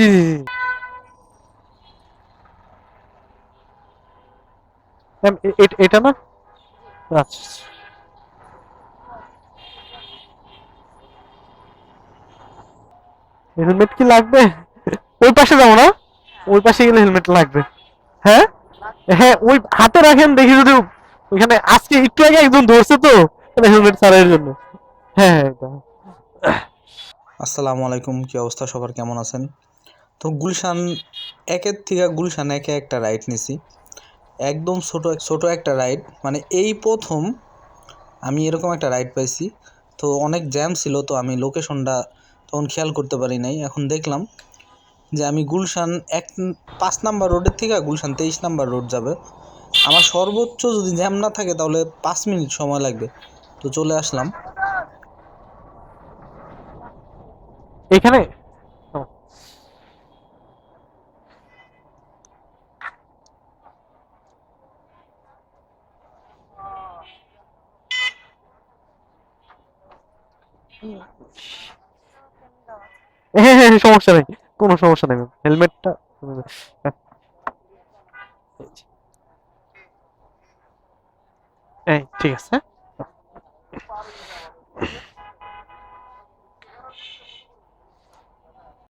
জি জি এটা না? আচ্ছা। হেলমেট কি লাগবে? ওই পাশে যাব না? ওই পাশে গেলে হেলমেট লাগবে। হ্যাঁ? হ্যাঁ ওই হাতে রাখেন, দেখি যদি ওইখানে আজকে একটু আগে একজন ধরছে তো হেলমেট ছাড়ার জন্য। হ্যাঁ হ্যাঁ আসসালামু আলাইকুম, কি অবস্থা? সবার কেমন আছেন? তো গুলশান, একের থেকে গুলশান একে একটা রাইড নিছি। একদম ছোট ছোট একটা রাইড মানে এই প্রথম আমি এরকম একটা রাইড পাইছি। তো অনেক জ্যাম ছিল, তো আমি লোকেশনটা তখন খেয়াল করতে পারি নাই। এখন দেখলাম যে আমি গুলশান এক, পাঁচ নাম্বার রোডের থেকে গুলশান তেইশ নাম্বার রোড যাবে। আমার সর্বোচ্চ যদি জ্যাম না থাকে, তাহলে পাঁচ মিনিট সময় লাগবে। তো চলে আসলাম। এখানে হ্যাঁ হ্যাঁ সমস্যা নেই। কোনো সমস্যা নেই হেলমেটটা এই ঠিক আছে। হ্যাঁ